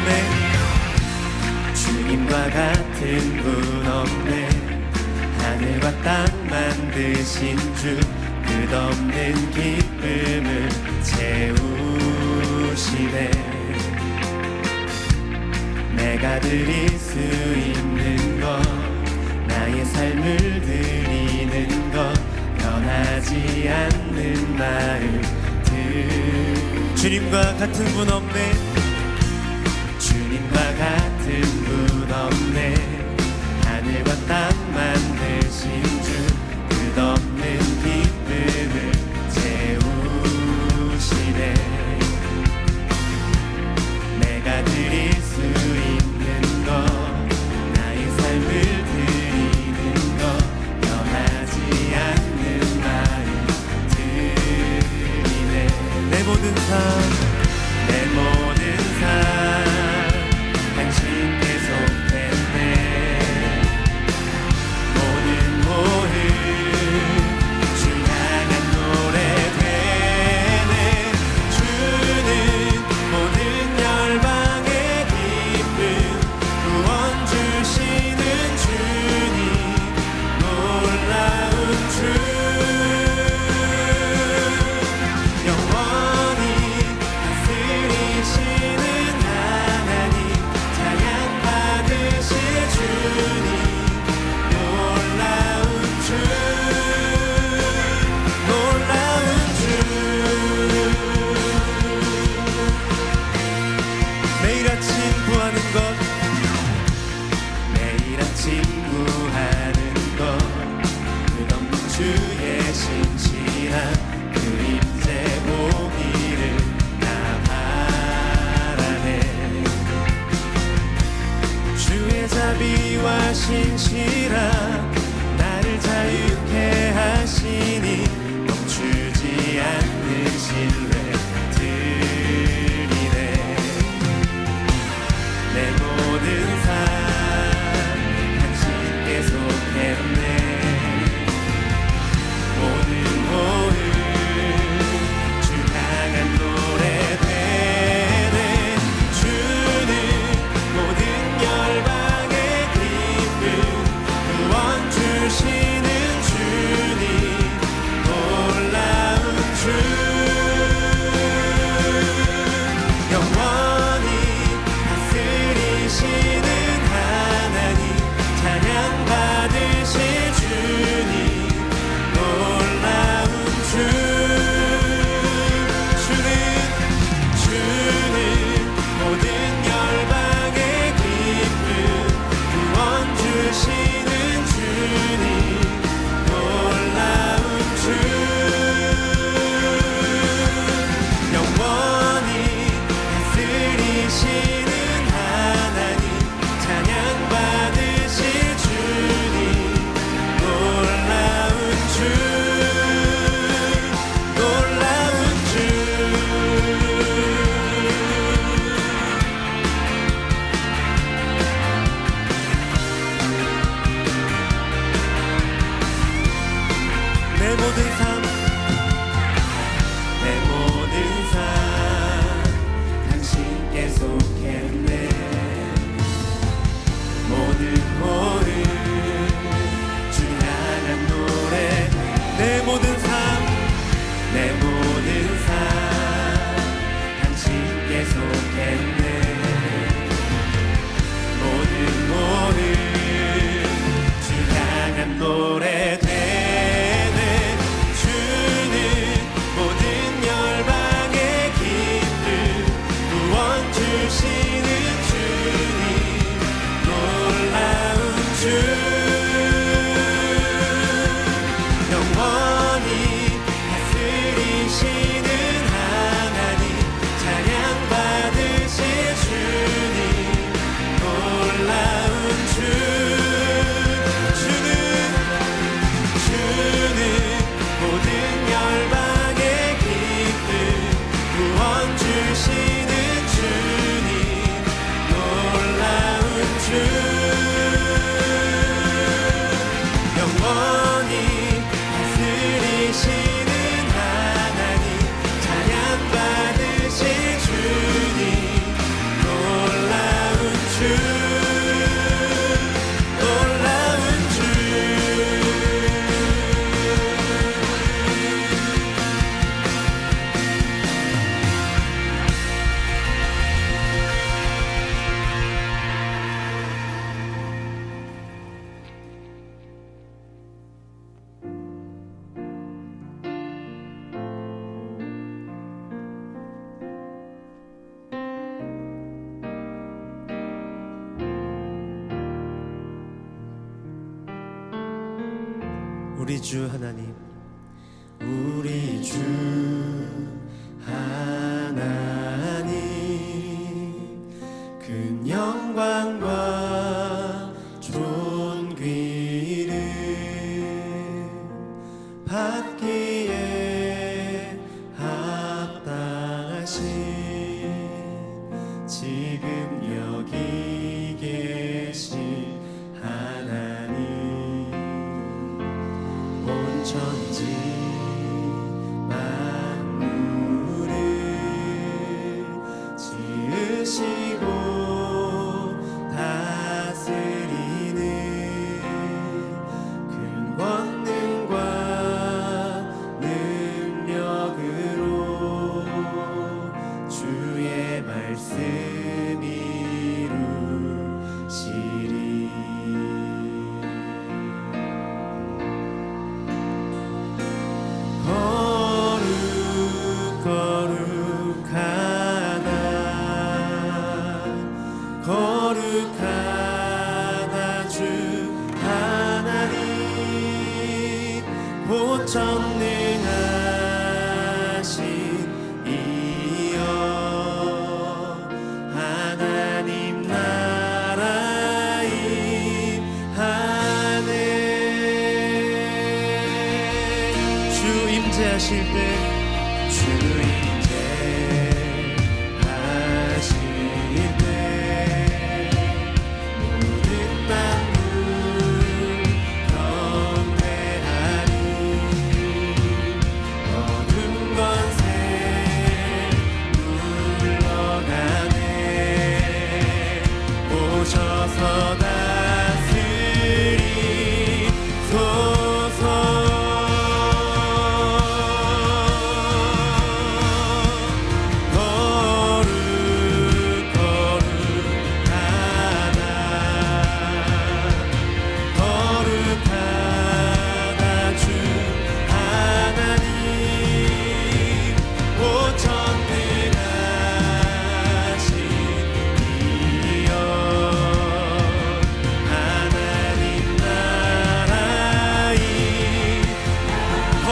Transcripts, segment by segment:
없네. 주님과 같은 분 없네. 하늘과 땅 만드신 주 끝없는 기쁨을 채우시네. 내가 드릴 수 있는 것 나의 삶을 드리는 것 변하지 않는 나를 들 주님과 같은 분 없네. 엄마 같은 분 없네. 하늘과 땅만 되신 주 끝없 자비와 신실함 나를 자유케 하시니 멈추지 않는 신뢰 들이네. 내 모든 삶 당신께 속했네 see 우리 주 하나님. 우리 주 하나님. 천지. day.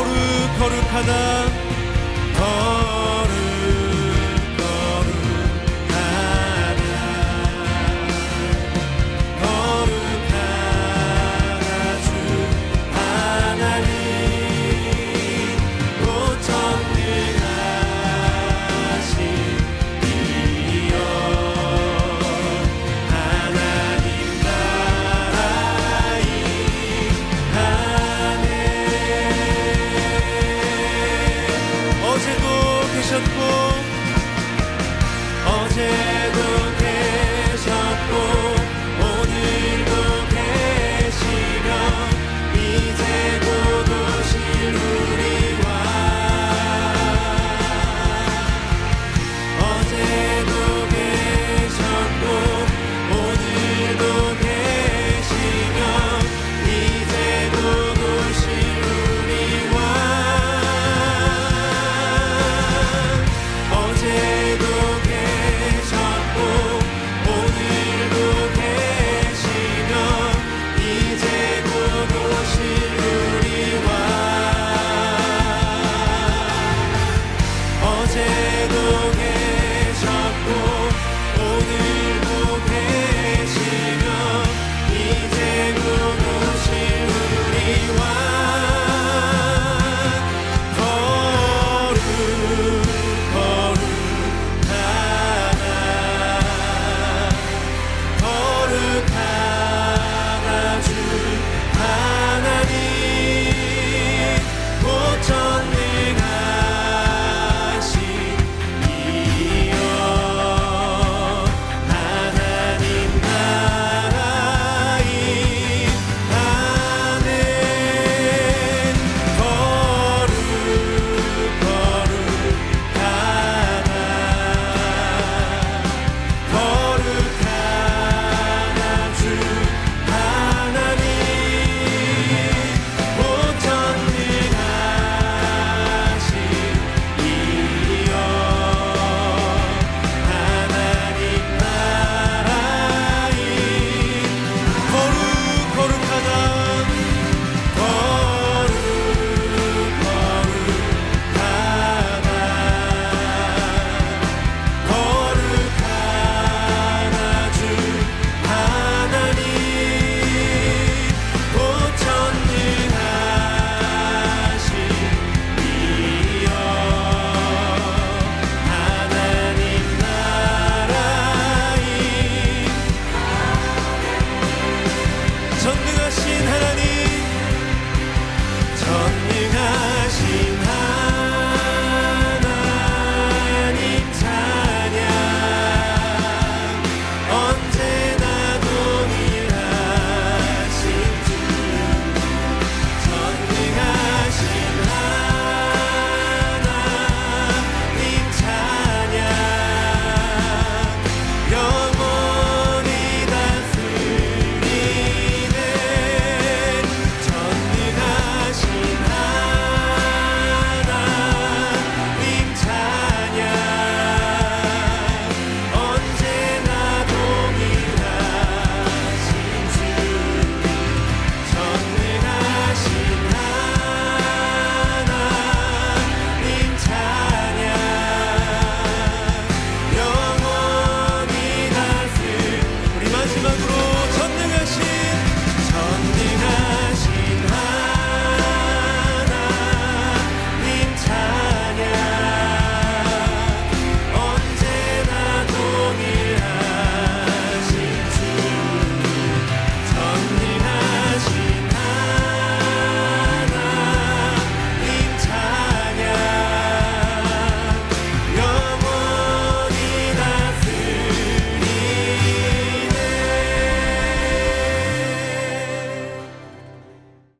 거룩 거룩하다.